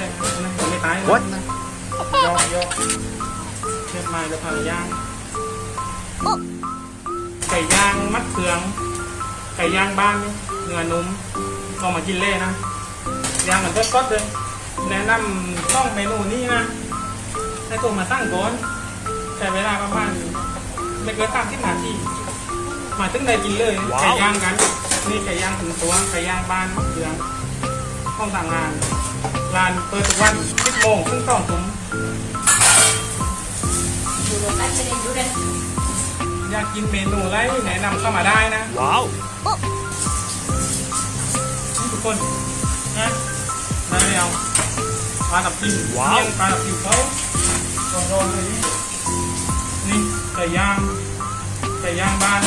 เลยนะไม่ตายนะ What? นะยอกยอกเชือกไม้แล้วพาย่างไก่ย่างมัดเฟือง ไก่ย่างบ้านนี่เนื้อนุ่มลองมากินเล่นะย่างเหมือนก็ก็เลยแนะนำต้องเมนูนี้นะให้ตัวมาตั้งก่อนใช้เวลาประมาณไม่เกินสามสิบนาทีมาตึ้งได้กินเลยว้าวไก่ย่างกันนี่ไก่ย่างถึงตัวไก่ย่างบ้านมะเขืองห้องต่างงาน ร้านเปิดทุกวัน10โมงถึง2ทุ่มอยู่รวมกันจะได้อยู่กันอยากกินเมนูอะไรแนะนำเข้ามาได้นะ Wow. นี่ทุกคนนะได้แล้วปลาตับทิมว้าวเลี้ยงปลาตับทิมเขาร้อนๆเลยนี่นี่ไก่ย่างไก่ย่างบ้าน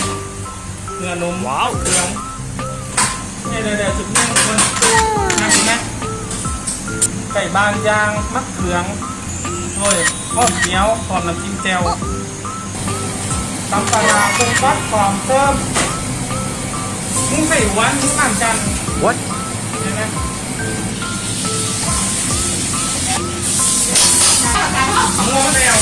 เนื้อนมว้าวเครื่องเนี่ยเดี๋ยวเดี๋ยวจุดนี้ทุกคนน่ากินไหม ไก่บ้านย่างมะเขืองโอ้ยทอดเหนียวหอมน้ำจิ้มแจ่วตำปลาร้าปรุงรสหอมเติมมุ้งใส่หวานมุ้งน้ำจันทร์ What? เห็นไหมการห้องเอางงแล้ว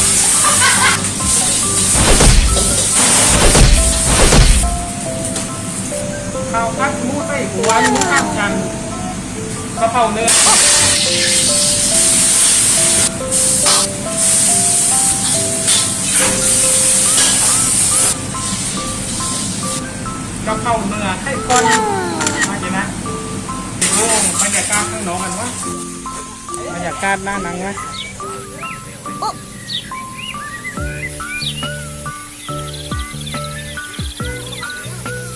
ข้าวผัดหมูใส่หวานมุ้งน้ำจันทร์ กะเพราเนื้อกะเพราเนื้อให้คนมาเห็นนะโอ้บรรยากาศข้างนอกกันวะบรรยากาศหน้าหนังไหม